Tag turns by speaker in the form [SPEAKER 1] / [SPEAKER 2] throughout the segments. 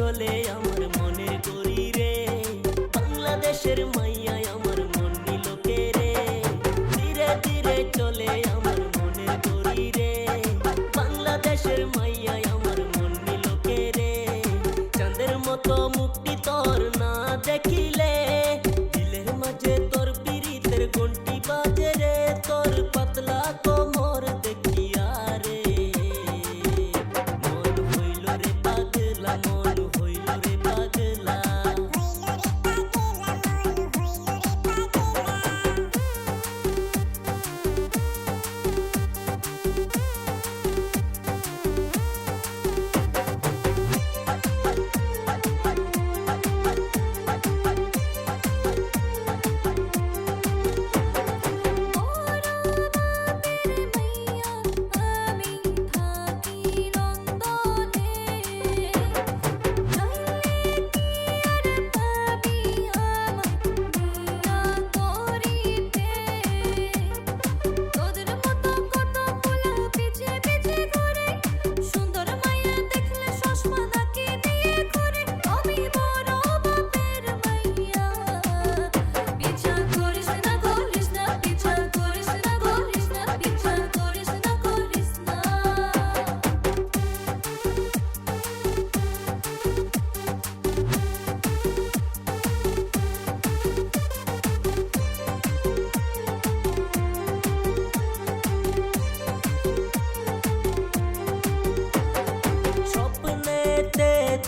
[SPEAKER 1] চলে আমার মনের গরি রে। বাংলাদেশের মাইয়ায় আমার মন নিল রে? ধীরে ধীরে চলে আমার মনের গরি রে। বাংলাদেশের মাইয়ায় আমার মন নিল রে? চাঁদের মতো মুক্তি তোর না দেখিলে, দিলের মাঝে তোর পিরিতের ঘন্টি বাজে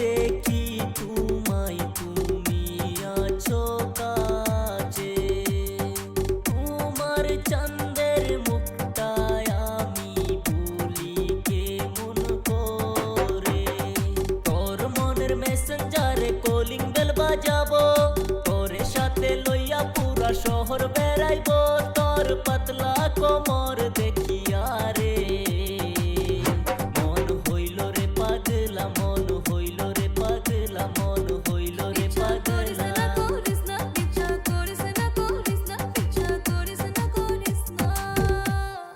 [SPEAKER 1] দেখি তোমায়, তুমি আছো কাছে। তোমার চন্দের মুক্তায় আমি ভুলি কেমন করে? তোর মনের মেসেঞ্জারে কলিং বেল বাজাবো, তোর সাথে লইয়া পুরা শহর বেড়াইবো।